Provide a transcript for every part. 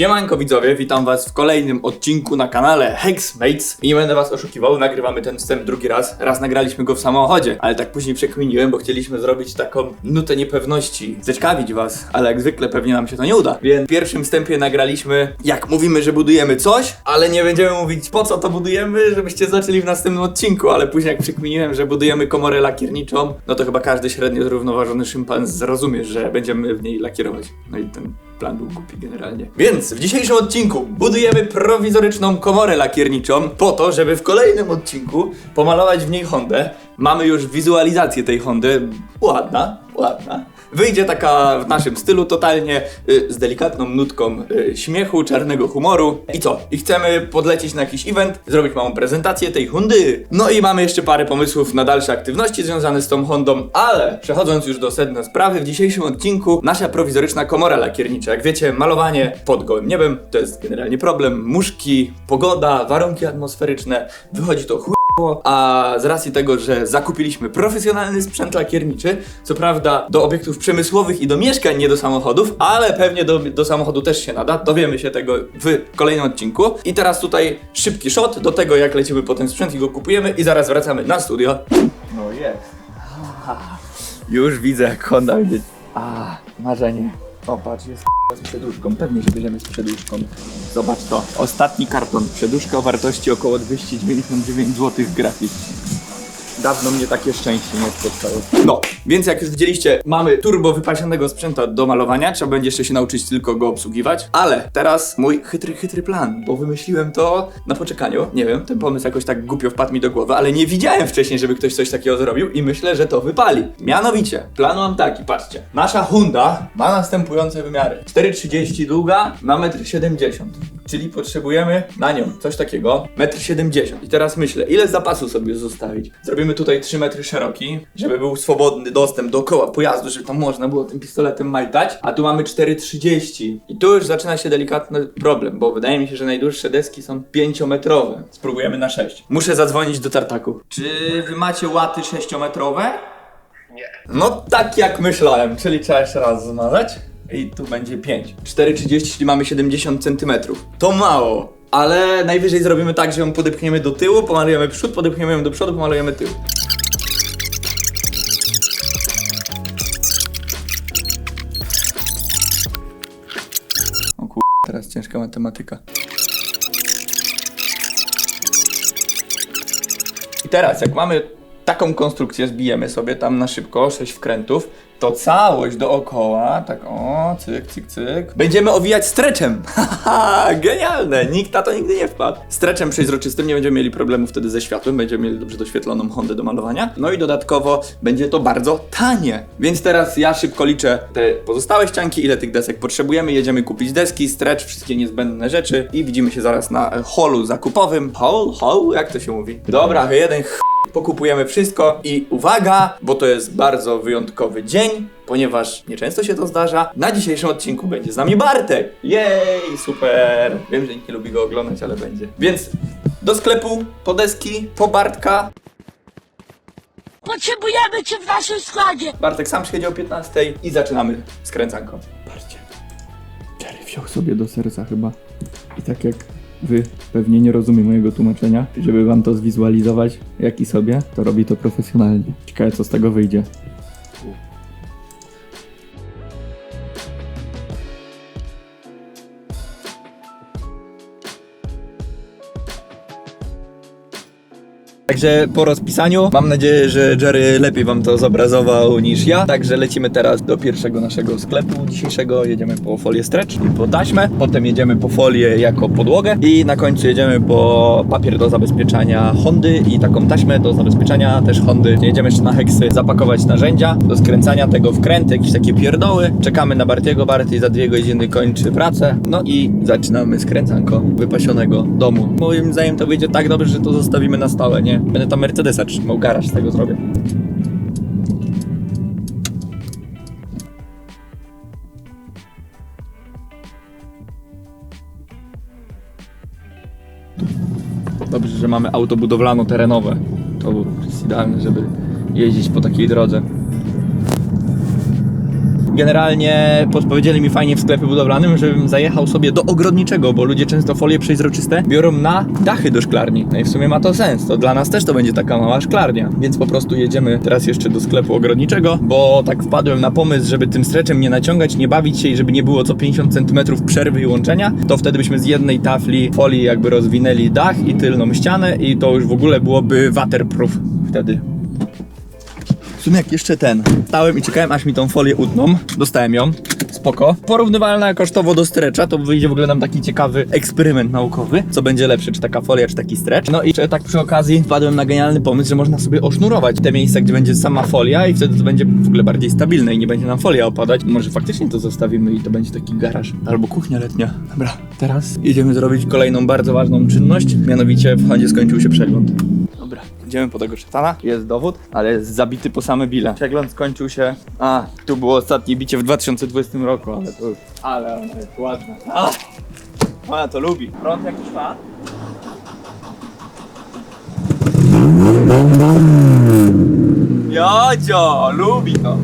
Siemanko widzowie, witam was w kolejnym odcinku na kanale Hexmates i nie będę was oszukiwał, nagrywamy ten wstęp drugi raz. Raz nagraliśmy go w samochodzie, ale tak później przekminiłem, bo chcieliśmy zrobić taką nutę niepewności, zaciekawić was, ale jak zwykle pewnie nam się to nie uda. Więc w pierwszym wstępie nagraliśmy, jak mówimy, że budujemy coś, ale nie będziemy mówić po co to budujemy, żebyście zobaczyli w następnym odcinku, ale później jak przekminiłem, że budujemy komorę lakierniczą, no to chyba każdy średnio zrównoważony szympanz zrozumie, że będziemy w niej lakierować. No i ten plan był głupi generalnie. Więc w dzisiejszym odcinku budujemy prowizoryczną komorę lakierniczą po to, żeby w kolejnym odcinku pomalować w niej Hondę. Mamy już wizualizację tej Hondy. Ładna, ładna. Wyjdzie taka w naszym stylu totalnie y, z delikatną nutką y, śmiechu, czarnego humoru. I co? I chcemy podlecieć na jakiś event, zrobić małą prezentację tej Hondy. No i mamy jeszcze parę pomysłów na dalsze aktywności związane z tą Hondą, ale przechodząc już do sedna sprawy, w dzisiejszym odcinku nasza prowizoryczna komora lakiernicza. Jak wiecie, malowanie pod gołym niebem to jest generalnie problem. Muszki, pogoda, warunki atmosferyczne. Wychodzi to chuj a z racji tego, że zakupiliśmy profesjonalny sprzęt lakierniczy, co prawda do obiektów przemysłowych i do mieszkań, nie do samochodów, ale pewnie do, do samochodu też się nada, dowiemy się tego w kolejnym odcinku. I teraz tutaj szybki shot do tego, jak lecimy po ten sprzęt i go kupujemy i zaraz wracamy na studio. No jest. Już widzę, jak Honda będzie. A, marzenie. O, patrz, jest z przeduszką. Pewnie, że będziemy z przeduszką. Zobacz to. Ostatni karton. Przeduszka o wartości około 299 zł grafik. Dawno mnie takie szczęście nie spotkało. No, więc jak już widzieliście, mamy turbo wypasionego sprzęta do malowania. Trzeba będzie jeszcze się nauczyć tylko go obsługiwać. Ale teraz mój chytry, chytry plan, bo wymyśliłem to na poczekaniu. Nie wiem, ten pomysł jakoś tak głupio wpadł mi do głowy, ale nie widziałem wcześniej, żeby ktoś coś takiego zrobił i myślę, że to wypali. Mianowicie, plan mam taki, patrzcie. Nasza Honda ma następujące wymiary. 4,30 długa na 1,70 m. Czyli potrzebujemy na nią coś takiego 1,70 m. I teraz myślę, ile zapasu sobie zostawić? Zrobimy tutaj 3 metry szeroki, żeby był swobodny dostęp dookoła pojazdu, żeby tam można było tym pistoletem majtać. A tu mamy 4,30 i tu już zaczyna się delikatny problem, bo wydaje mi się, że najdłuższe deski są 5-metrowe. Spróbujemy na 6. Muszę zadzwonić do tartaku. Czy wy macie łaty 6-metrowe? Nie. No tak jak myślałem, czyli trzeba jeszcze raz zmazać. I tu będzie 5. 4,30, czyli mamy 70 cm. To mało. Ale najwyżej zrobimy tak, że ją podepchniemy do tyłu, pomalujemy przód, podepchniemy ją do przodu, pomalujemy tył. O kur... teraz ciężka matematyka. I teraz, jak mamy taką konstrukcję, zbijemy sobie tam na szybko 6 wkrętów, to całość dookoła, tak o, cyk, cyk, cyk, będziemy owijać streczem. Haha, genialne, nikt na to nigdy nie wpadł. Streczem przejrzystym nie będziemy mieli problemu wtedy ze światłem, będziemy mieli dobrze doświetloną Hondę do malowania. No i dodatkowo będzie to bardzo tanie. Więc teraz ja szybko liczę te pozostałe ścianki, ile tych desek potrzebujemy, jedziemy kupić deski, stretch, wszystkie niezbędne rzeczy i widzimy się zaraz na holu zakupowym. Hol, hol, jak to się mówi? Dobra, jeden ch... Pokupujemy wszystko i uwaga, bo to jest bardzo wyjątkowy dzień, ponieważ nieczęsto się to zdarza. Na dzisiejszym odcinku będzie z nami Bartek. Jej, super. Wiem, że nikt nie lubi go oglądać, ale będzie. Więc do sklepu, po deski, po Bartka. Potrzebujemy cię w naszym składzie! Bartek sam przyjedzie o 15 i zaczynamy skręcanką. Patrzcie. Jerry wziął sobie do serca chyba. I tak jak wy pewnie nie rozumie mojego tłumaczenia, żeby wam to zwizualizować, jak i sobie, to robi to profesjonalnie. Ciekawe co z tego wyjdzie. Także po rozpisaniu mam nadzieję, że Jerry lepiej wam to zobrazował niż ja. Także lecimy teraz do pierwszego naszego sklepu dzisiejszego. Jedziemy po folię stretch i po taśmę. Potem jedziemy po folię jako podłogę i na końcu jedziemy po papier do zabezpieczania Hondy i taką taśmę do zabezpieczania też Hondy. Jedziemy jeszcze na heksy zapakować narzędzia do skręcania tego wkręty, jakieś takie pierdoły. Czekamy na Bartiego. Barty za dwie godziny kończy pracę. No i zaczynamy skręcanko wypasionego domu. Moim zdaniem to wyjdzie tak dobrze, że to zostawimy na stałe, nie? Będę tam Mercedesa trzymał, garaż z tego zrobię. Dobrze, że mamy auto budowlano-terenowe. To jest idealne, żeby jeździć po takiej drodze. Generalnie podpowiedzieli mi fajnie w sklepie budowlanym, żebym zajechał sobie do ogrodniczego, bo ludzie często folie przezroczyste biorą na dachy do szklarni. No i w sumie ma to sens, to dla nas też to będzie taka mała szklarnia. Więc po prostu jedziemy teraz jeszcze do sklepu ogrodniczego, bo tak wpadłem na pomysł, żeby tym streczem nie naciągać, nie bawić się i żeby nie było co 50 cm przerwy i łączenia, to wtedy byśmy z jednej tafli folii jakby rozwinęli dach i tylną ścianę i to już w ogóle byłoby waterproof wtedy. W sumie jak jeszcze ten. Stałem i czekałem aż mi tą folię utną. Dostałem ją. Spoko. Porównywalna kosztowo do strecza, to wyjdzie w ogóle nam taki ciekawy eksperyment naukowy. Co będzie lepsze, czy taka folia, czy taki stretch. No i tak przy okazji wpadłem na genialny pomysł, że można sobie osznurować te miejsca, gdzie będzie sama folia i wtedy to będzie w ogóle bardziej stabilne i nie będzie nam folia opadać. Może faktycznie to zostawimy i to będzie taki garaż albo kuchnia letnia. Dobra, teraz idziemy zrobić kolejną bardzo ważną czynność, mianowicie w Hondzie skończył się przegląd. Idziemy po tego szatana. Jest dowód, ale jest zabity po same bile. Przegląd skończył się. A, tu było ostatnie bicie w 2020 roku, ale to. Ale ona jest ładna. A! Ona to lubi. Prąd jakiś ma? Jodzio, lubi to.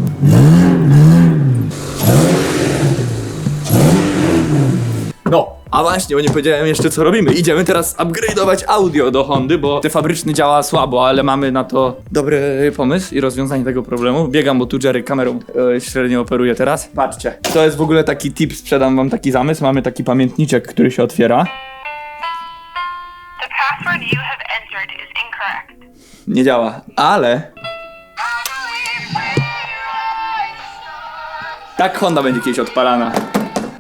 No, a właśnie, bo nie powiedziałem jeszcze co robimy. Idziemy teraz upgrade'ować audio do Hondy, bo te fabryczny działa słabo, ale mamy na to dobry pomysł i rozwiązanie tego problemu. Biegam, bo tu Jerry kamerą e, średnio operuje teraz. Patrzcie, to jest w ogóle taki tip, sprzedam wam taki zamysł. Mamy taki pamiętniczek, który się otwiera. The password you have entered is incorrect. Nie działa, ale... Tak Honda będzie kiedyś odpalana.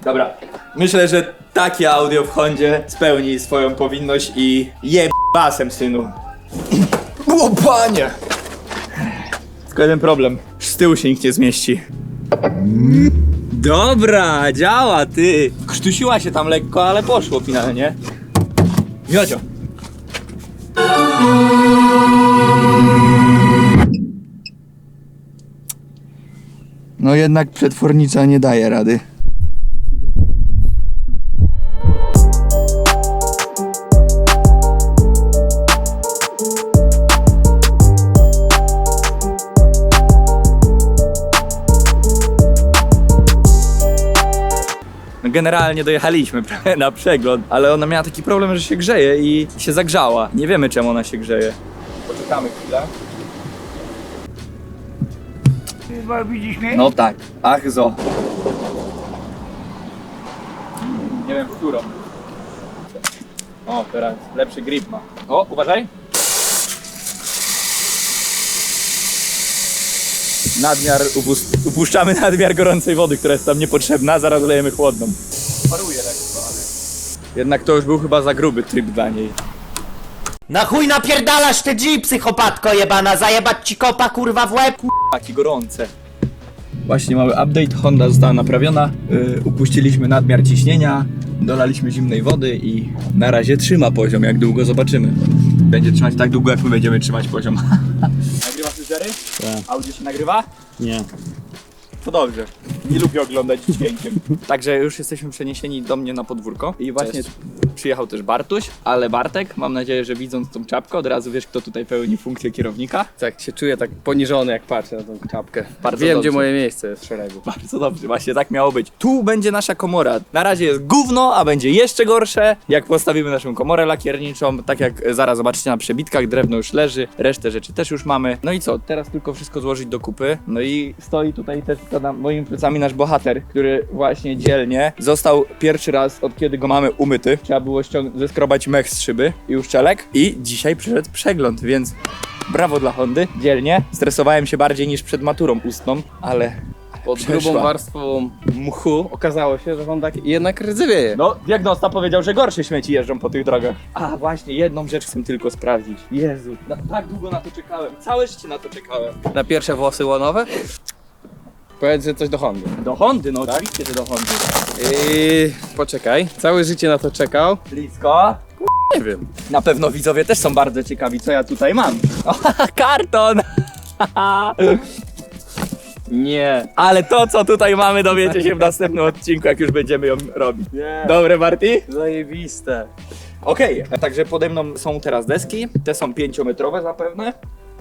Dobra. Myślę, że takie audio w Hondzie spełni swoją powinność i je basem, synu. O panie! Tylko jeden problem. Z tyłu się nikt nie zmieści. Dobra, działa ty. Krztusiła się tam lekko, ale poszło finalnie. Miodzio. No jednak przetwornicza nie daje rady. Generalnie dojechaliśmy na przegląd, ale ona miała taki problem, że się grzeje i się zagrzała. Nie wiemy czemu ona się grzeje. Poczekamy chwilę. Widzisz mnie? No tak. Ach zo. Nie wiem w którą. O, teraz lepszy grip ma. O, uważaj. Nadmiar, upuszczamy nadmiar gorącej wody, która jest tam niepotrzebna, zaraz lejemy chłodną. Paruje lekko, ale... Jednak to już był chyba za gruby tryb dla niej. Na chuj napierdalasz te G, psychopatko jebana, zajebać ci kopa kurwa w łeb? Takie gorące. Właśnie mały update, Honda została naprawiona, yy, upuściliśmy nadmiar ciśnienia, dolaliśmy zimnej wody i na razie trzyma poziom, jak długo zobaczymy. Będzie trzymać tak długo, jak my będziemy trzymać poziom. Tak. Audio się nagrywa? Nie. To dobrze. Nie lubię oglądać dźwiękiem. Także już jesteśmy przeniesieni do mnie na podwórko i właśnie przyjechał też Bartuś, ale Bartek, mam nadzieję, że widząc tą czapkę od razu wiesz, kto tutaj pełni funkcję kierownika. Tak się czuję tak poniżony jak patrzę na tą czapkę. Bardzo Wiem dobrze. gdzie moje miejsce jest w szeregu. Bardzo dobrze, właśnie tak miało być. Tu będzie nasza komora. Na razie jest gówno, a będzie jeszcze gorsze, jak postawimy naszą komorę lakierniczą. Tak jak zaraz zobaczycie na przebitkach, drewno już leży, resztę rzeczy też już mamy. No i co, teraz tylko wszystko złożyć do kupy. No i stoi tutaj też za moimi plecami nasz bohater, który właśnie dzielnie został pierwszy raz od kiedy go mamy umyty. Trzeba było ściąg- zeskrobać mech z szyby i uszczelek. I dzisiaj przyszedł przegląd, więc brawo dla Hondy, dzielnie. Stresowałem się bardziej niż przed maturą ustną, ale Pod Przeszła. grubą warstwą mchu okazało się, że on tak jednak rdzewieje. No, diagnosta powiedział, że gorsze śmieci jeżdżą po tych drogach. A właśnie, jedną rzecz chcę tylko sprawdzić. Jezu, na, tak długo na to czekałem. Całe życie na to czekałem. Na pierwsze włosy łonowe? Powiedz, że coś do Hondy. Do Hondy, no oczywiście, że do Hondy. Yy, poczekaj, całe życie na to czekał. Blisko. Nie wiem. Na pewno widzowie też są bardzo ciekawi, co ja tutaj mam. O, karton! Nie. Ale to, co tutaj mamy, dowiecie się w następnym odcinku, jak już będziemy ją robić. Nie. Dobre, Marty? Zajebiste. Okej, także pode mną są teraz deski. Te są pięciometrowe zapewne.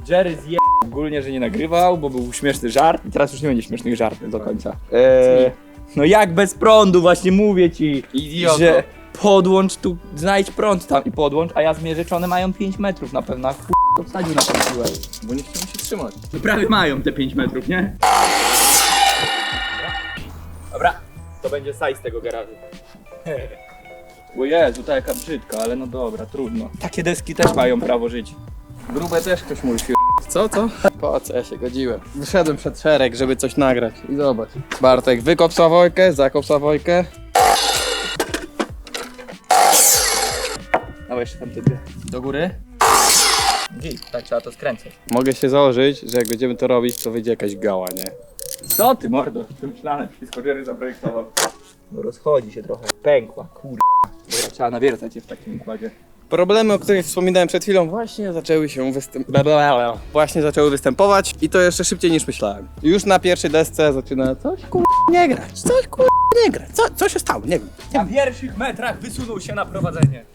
Jerry zje... ogólnie, że nie nagrywał, bo był śmieszny żart i teraz już nie będzie śmiesznych żartów do końca. Eee, no jak bez prądu, właśnie mówię ci, Idioto. że podłącz tu, znajdź prąd tam i podłącz, a ja zmierzę, czy one mają 5 metrów na pewno, to wsadził na tą siłę. Bo nie chciałem się trzymać. No prawie mają te 5 metrów, nie? Dobra, to będzie size tego garażu. O Jezu, ta jaka brzydka, ale no dobra, trudno. Takie deski też mają prawo żyć. Grube też ktoś musi. Co, co? Po co ja się godziłem? Wyszedłem przed szereg, żeby coś nagrać. I zobacz. Bartek, wykop Sławojkę, zakop Sławojkę. Dawaj jeszcze tam te dwie. Do góry. Git, tak trzeba to skręcać. Mogę się założyć, że jak będziemy to robić, to wyjdzie jakaś gała, nie? Co ty mordo? Przemyślane, wszystko Jerry zaprojektował. No rozchodzi się trochę. Pękła, kur... Dobra, trzeba nawiercać je w takim układzie. Problemy, o których wspominałem przed chwilą, właśnie zaczęły się występ... Właśnie zaczęły występować i to jeszcze szybciej niż myślałem. Już na pierwszej desce zaczyna coś kur... nie grać, coś kur... nie grać. Co, co się stało? Nie wiem. Na pierwszych metrach wysunął się na prowadzenie.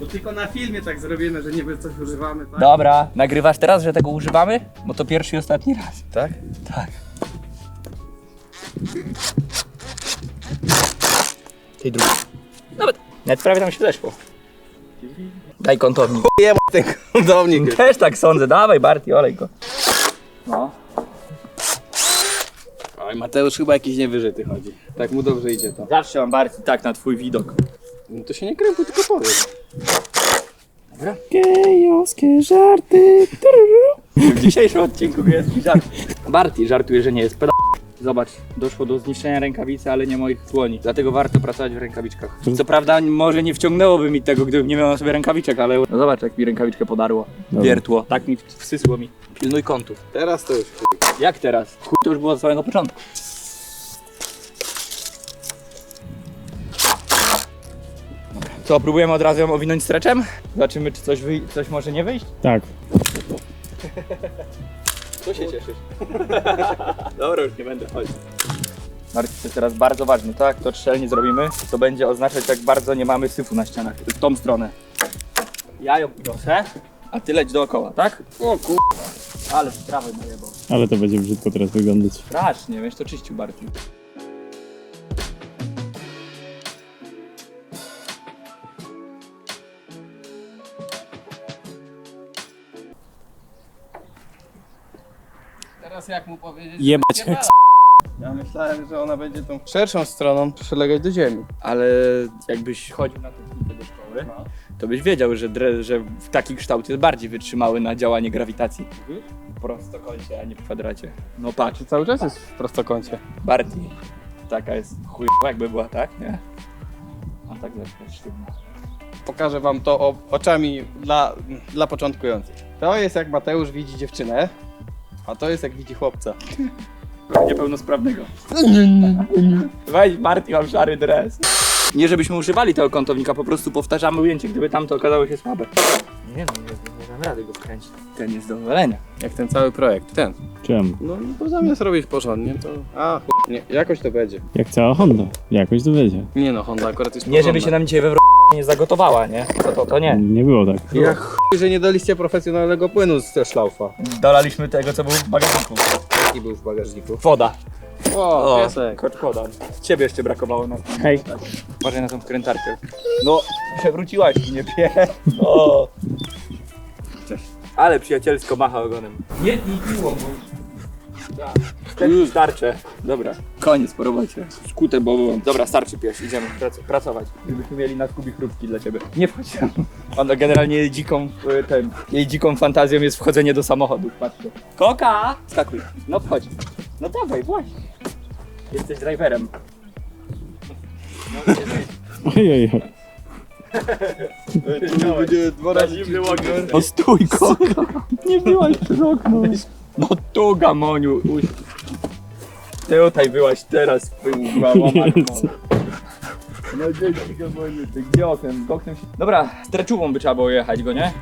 To tylko na filmie tak zrobimy, że niby coś używamy, tak? Dobra, nagrywasz teraz, że tego używamy? Bo to pierwszy i ostatni raz. Tak? Tak. Tej drugiej. Nawet, nawet prawie tam się zeszło. Daj kątownik. Jeba ten kątownik. Też tak sądzę, dawaj Barty, olej go. No. Oj, Mateusz chyba jakiś niewyżyty chodzi. Tak mu dobrze idzie to. Zawsze mam Barty tak na twój widok. No to się nie krępuj, tylko powiedz. Gejowskie żarty. W dzisiejszym odcinku jest żart. Barty żartuje, że nie jest pedał. Zobacz, doszło do zniszczenia rękawicy, ale nie moich dłoni. Dlatego warto pracować w rękawiczkach. Co prawda może nie wciągnęłoby mi tego, gdybym nie miał na sobie rękawiczek, ale no zobacz jak mi rękawiczkę podarło. Wiertło. Tak mi wsysło mi. Pilnuj kątów. Teraz to już. Jak teraz? Chuj, to już było od samego początku. Dobra. Co, próbujemy od razu ją owinąć streczem? Zobaczymy, czy coś, wyj- coś może nie wyjść? Tak. Co się cieszysz? Dobra, już nie będę chodzić. Marcin, to jest teraz bardzo ważne, tak? To szczelnie zrobimy. To będzie oznaczać, jak bardzo nie mamy syfu na ścianach. W tą stronę. Ja ją proszę, a ty leć dookoła, tak? O kur... Ale z prawej najebał. Ale to będzie brzydko teraz wyglądać. Strasznie, weź to czyścił Barty. Teraz jak mu powiedzieć? Jebać. Ja myślałem, że ona będzie tą szerszą stroną przylegać do ziemi. Ale jakbyś chodził na technikę do szkoły, to byś wiedział, że, dre, że w taki kształt jest bardziej wytrzymały na działanie grawitacji. W prostokącie, a nie w kwadracie. No patrz, Czy cały czas jest w prostokącie? Barty. Taka jest chujowa, jakby była tak, nie? A tak zawsze sztywna. Pokażę wam to o, oczami dla, dla początkujących. To jest jak Mateusz widzi dziewczynę, a to jest jak widzi chłopca. Niepełnosprawnego. Weź Barty, mam szary dres. Nie żebyśmy używali tego kątownika, po prostu powtarzamy ujęcie, gdyby tamto okazało się słabe. Nie no, nie, nie dam rady go wkręcić. Ten jest do wywalenia. Jak ten cały projekt. Ten. Czemu? No bo zamiast robić porządnie, to... A, ch... nie, jakoś to będzie. Jak cała Honda. Jakoś to będzie. Nie no, Honda akurat jest Nie żeby się nam dzisiaj we wro... nie zagotowała, nie? To, to, to nie. Nie było tak. Jak ch... że nie daliście profesjonalnego płynu z szlaufa. Dolaliśmy tego, co było w bagażniku. Jaki był w bagażniku? Woda. O, piesek. Kocz woda. Ciebie jeszcze brakowało na... Hej. Uważaj na tą wkrętarkę. No, przewróciłaś mnie, pie. O. Ale przyjacielsko macha ogonem. Nie tnij piłą, bo... Już starcze. Dobra, koniec po robocie. Skute bołą. Dobra, starczy pies, idziemy prac pracować. Gdybyśmy mieli na Kubi chrupki dla ciebie. Nie wchodź tam. Ona generalnie jej dziką, y, ten, jej dziką fantazją jest wchodzenie do samochodu. Patrzcie. Koka! Skakuj. No wchodź. No dawaj, właśnie. Jesteś driverem. Ojej. ojej. Będzie dwa razy zimny łokieć. No stój, koka. Nie byłaś przez okno. No tu, Gamoniu. Uś. Tutaj byłaś teraz, była Jezu. No dzięki, Gamoniu. Ty gdzie oknem? Oknem się... Dobra, streczówą by trzeba było jechać go, nie?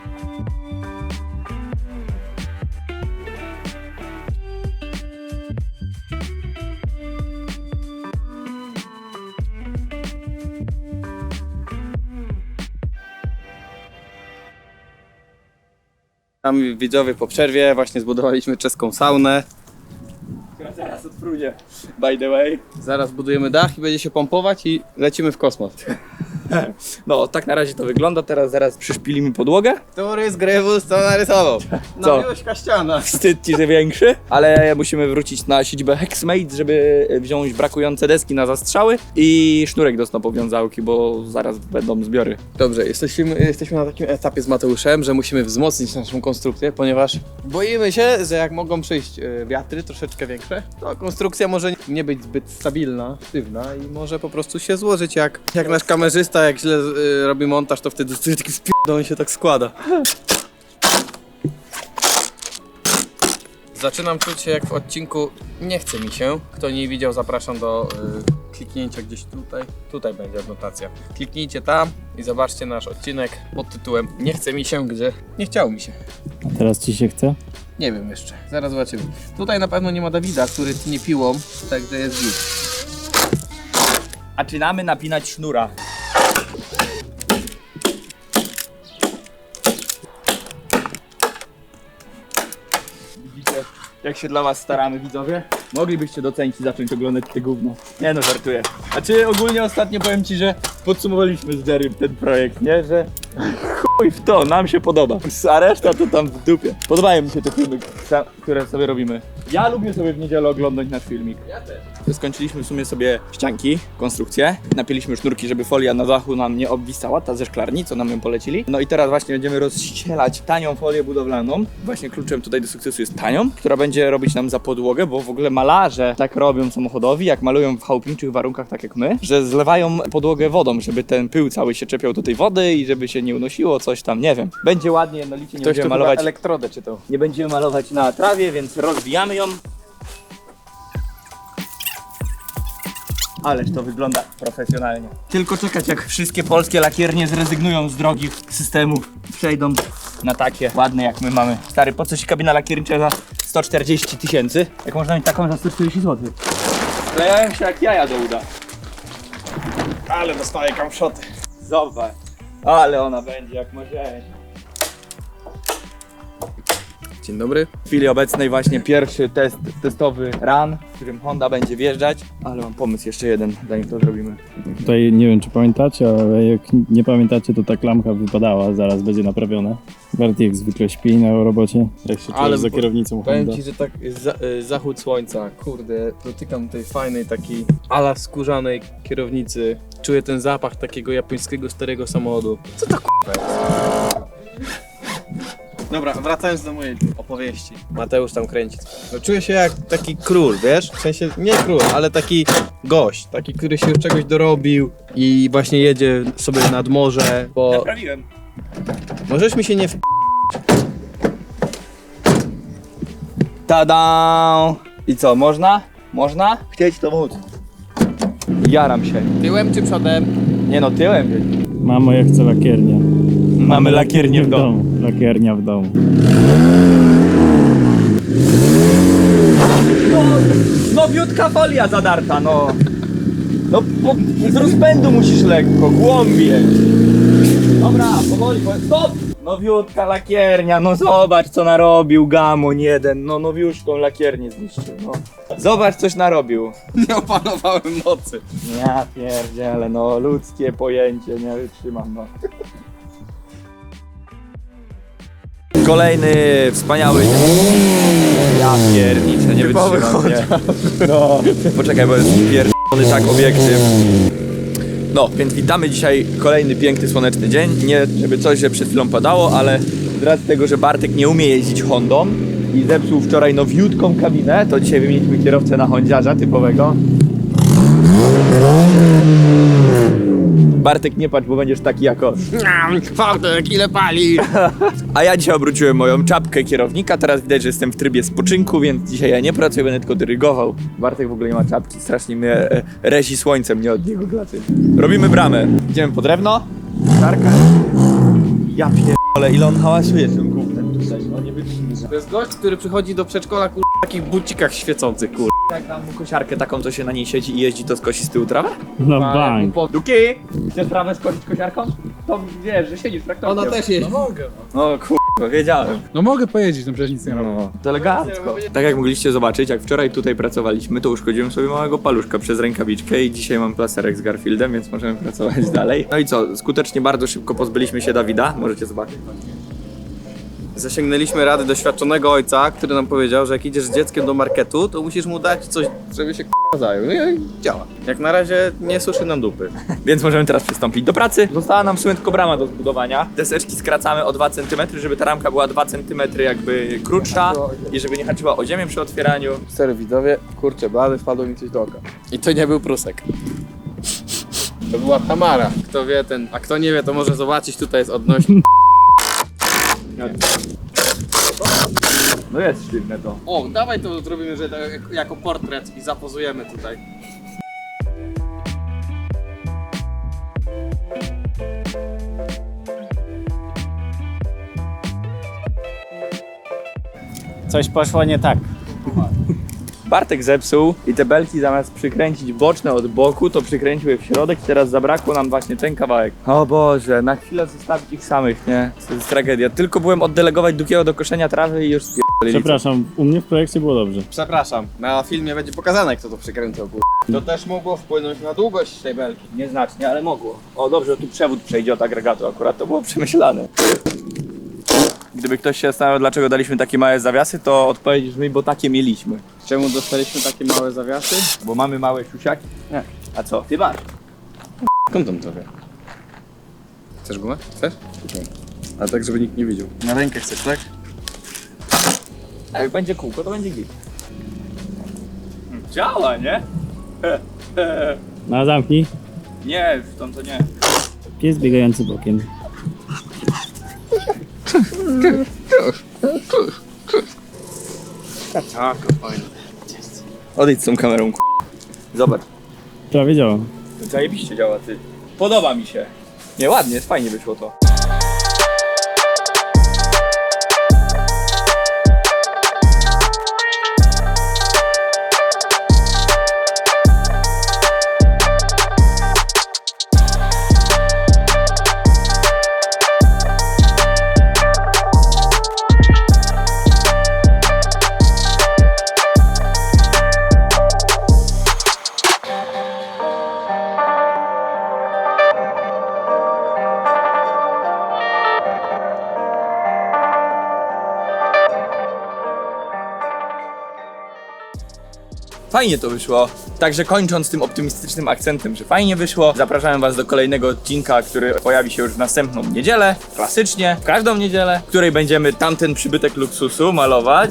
Tam widzowie po przerwie właśnie zbudowaliśmy czeską saunę. Która zaraz odprunie. By the way. Zaraz budujemy dach i będzie się pompować i lecimy w kosmos. No, tak na razie to wygląda. Teraz zaraz przyszpilimy podłogę. Który z Grewus to narysował? Co? No miłość ściana. Wstyd ci, że większy. Ale musimy wrócić na siedzibę Hexmate, żeby wziąć brakujące deski na zastrzały i sznurek do snopowiązałki, bo zaraz będą zbiory. Dobrze, jesteśmy, jesteśmy na takim etapie z Mateuszem, że musimy wzmocnić naszą konstrukcję, ponieważ boimy się, że jak mogą przyjść e, wiatry troszeczkę większe, to konstrukcja może nie być zbyt stabilna, sztywna i może po prostu się złożyć jak, jak nasz kamerzysta, jak źle e, robi montaż, to wtedy coś taki spierdol on się tak składa. Zaczynam czuć się jak w odcinku Nie chce mi się. Kto nie widział, zapraszam do y, kliknięcia gdzieś tutaj. Tutaj będzie adnotacja. Kliknijcie tam i zobaczcie nasz odcinek pod tytułem Nie chce mi się, gdzie nie chciało mi się. A teraz ci się chce? Nie wiem jeszcze, zaraz zobaczymy. Tutaj na pewno nie ma Dawida, który tnie piłą, także jest git. Zaczynamy napinać sznura. Widzicie, jak się dla was staramy, widzowie? Moglibyście docenić i zacząć oglądać te gówno. Nie no, żartuję. Znaczy ogólnie ostatnio powiem ci, że podsumowaliśmy z Jerrym ten projekt, nie? Że chuj w to, nam się podoba. A reszta to tam w dupie. Podobają mi się te filmy, które sobie robimy. Ja lubię sobie w niedzielę oglądać nasz filmik. Ja też. Skończyliśmy w sumie sobie ścianki, konstrukcję. Napięliśmy sznurki, żeby folia na dachu nam nie obwisała, ta ze szklarni, co nam ją polecili. No i teraz właśnie będziemy rozścielać tanią folię budowlaną. Właśnie kluczem tutaj do sukcesu jest tanią, która będzie robić nam za podłogę, bo w ogóle malarze tak robią samochodowi, jak malują w chałupniczych warunkach, tak jak my, że zlewają podłogę wodą, żeby ten pył cały się czepiał do tej wody i żeby się nie unosiło, coś tam, nie wiem. Będzie ładnie, jednolicie, nie Ktoś będziemy malować. elektrodę czytał. Nie będziemy malować na trawie, więc rozbijamy ją. Ależ to wygląda profesjonalnie. Tylko czekać, jak wszystkie polskie lakiernie zrezygnują z drogich systemów. Przejdą na takie ładne, jak my mamy. Stary, po co się kabina lakiernicza za 140 tysięcy? Jak można mieć taką za 140 zł? Sklejają się jak jaja do uda. Ale dostaję kamszoty. Zobacz. Ale ona będzie jak może. Dzień dobry. W chwili obecnej właśnie pierwszy test testowy run, w którym Honda będzie wjeżdżać, ale mam pomysł jeszcze jeden, zanim to zrobimy. Tutaj nie wiem czy pamiętacie, ale jak nie pamiętacie to ta klamka wypadała, zaraz będzie naprawiona. Barty jak zwykle śpi na robocie, jak się Ale czujesz za kierownicą Powiem Honda. ci, że tak jest za, y, zachód słońca, kurde, dotykam tej fajnej takiej ala skórzanej kierownicy. Czuję ten zapach takiego japońskiego starego samochodu. Co to k***a jest? Dobra, wracając do mojej opowieści. Mateusz tam kręci. No, czuję się jak taki król, wiesz? W sensie nie król, ale taki gość, taki, który się już czegoś dorobił i właśnie jedzie sobie nad morze, bo Naprawiłem. możesz mi się nie w... Tada! I co, można? Można? Chcieć to móc. Jaram się. tyłem czy przodem? Nie no, tyłem. Mamo, ja chcę lakiernię. Mamy lakiernię w domu. Lakiernia w domu. Nowiutka folia zadarta, no. No, po, z rozpędu musisz lekko, głębiej. Dobra, powoli, powoli. Stop! Nowiutka lakiernia, no zobacz co narobił gamon jeden, no nowiuszką lakiernię zniszczył, no. Zobacz coś narobił. Nie opanowałem mocy. Ja pierdzielę, no ludzkie pojęcie, nie wytrzymam, no. Kolejny wspaniały... Ja pierniczę, nie wytrzymam, nie. No, poczekaj, bo jest pierdolony tak obiektyw. No, więc witamy dzisiaj kolejny piękny, słoneczny dzień. Nie, żeby coś, że przed chwilą padało, ale z racji tego, że Bartek nie umie jeździć Hondą i zepsuł wczoraj nowiutką kabinę, to dzisiaj wymieniliśmy kierowcę na Hondziarza typowego. Bartek, nie patrz, bo będziesz taki jako... Fałdek, ile pali? A ja dzisiaj obróciłem moją czapkę kierownika, teraz widać, że jestem w trybie spoczynku, więc dzisiaj ja nie pracuję, będę tylko dyrygował. Bartek w ogóle nie ma czapki, strasznie mnie e, rezi słońcem, nie od niego glacy. Robimy bramę. Idziemy po drewno. Tarka. Ja pierdolę, ile on hałasuje tym To jest gość, który przychodzi do przedszkola kur... w takich bucikach świecących kur... Jak dam mu kosiarkę taką, co się na niej siedzi i jeździ, to skosi z tyłu trawę? No bank. po- Duki! Chcesz trawę skosić kosiarką? To wiesz, że siedzisz w traktorze. Ona też jeździ. No kur... Wiedziałem. No mogę pojeździć, no przecież nic nie robię. No, to elegancko. Tak jak mogliście zobaczyć, jak wczoraj tutaj pracowaliśmy, to uszkodziłem sobie małego paluszka przez rękawiczkę i dzisiaj mam plasterek z Garfieldem, więc możemy pracować dalej. No i co, skutecznie bardzo szybko pozbyliśmy się Dawida, możecie zobaczyć. Zasięgnęliśmy rady doświadczonego ojca, który nam powiedział, że jak idziesz z dzieckiem do marketu, to musisz mu dać coś, żeby się k***a zajął. No i działa. Jak na razie nie suszy nam dupy. Więc możemy teraz przystąpić do pracy. Została nam w sumie tylko brama do zbudowania. Deseczki skracamy o 2 cm, żeby ta ramka była 2 cm jakby krótsza i żeby nie haczyła o ziemię przy otwieraniu. Serio widzowie, kurczę, blady wpadło mi coś do oka. I to nie był prusek. To była Tamara. Kto wie ten, a kto nie wie, to może zobaczyć, tutaj jest odnośnik. No jest sztywne to. O, dawaj to zrobimy, że to jak- jako portret i zapozujemy tutaj. Coś poszło nie tak. Bartek zepsuł i te belki zamiast przykręcić boczne od boku, to przykręciły w środek i teraz zabrakło nam właśnie ten kawałek. O Boże, na chwilę zostawić ich samych, nie? To jest tragedia. Tylko byłem oddelegować Dukiego do koszenia trawy i już spierdolili. Przepraszam, u mnie w projekcie było dobrze. Przepraszam, na filmie będzie pokazane, kto to przykręcał. kur- To też mogło wpłynąć na długość tej belki. Nieznacznie, ale mogło. O dobrze, tu przewód przejdzie od agregatu akurat, to było przemyślane. Gdyby ktoś się zastanawiał, dlaczego daliśmy takie małe zawiasy, to odpowiedź brzmi, bo takie mieliśmy. Czemu dostaliśmy takie małe zawiasy? Bo mamy małe siusiaki. Nie. A co? Ty masz. Skąd on to wie? Chcesz gumę? Chcesz? A tak, żeby nikt nie widział. Na rękę chcesz, tak? Jak będzie kółko, to będzie git. Działa, nie? Na zamki. Nie, w tą to nie. Pies biegający bokiem. Tak. Odejdź z tą kamerą, k***. Zobacz. Prawie działa. Zajebiście działa, ty. Podoba mi się. Nie, ładnie, fajnie wyszło to. Fajnie to wyszło. Także kończąc tym optymistycznym akcentem, że fajnie wyszło, zapraszam Was do kolejnego odcinka, który pojawi się już w następną niedzielę, klasycznie, w każdą niedzielę, w której będziemy tamten przybytek luksusu malować.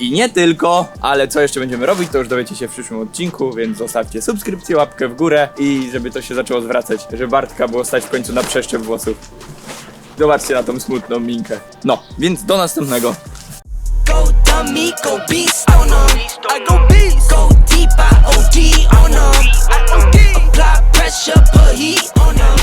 I nie tylko, ale co jeszcze będziemy robić, to już dowiecie się w przyszłym odcinku, więc zostawcie subskrypcję, łapkę w górę i żeby to się zaczęło zwracać, żeby Bartka było stać w końcu na przeszczep włosów. Zobaczcie na tą smutną minkę. No, więc do następnego. go beast on them. I go beast. Go deep, I OD on them. I OD. Apply pressure, put heat on them.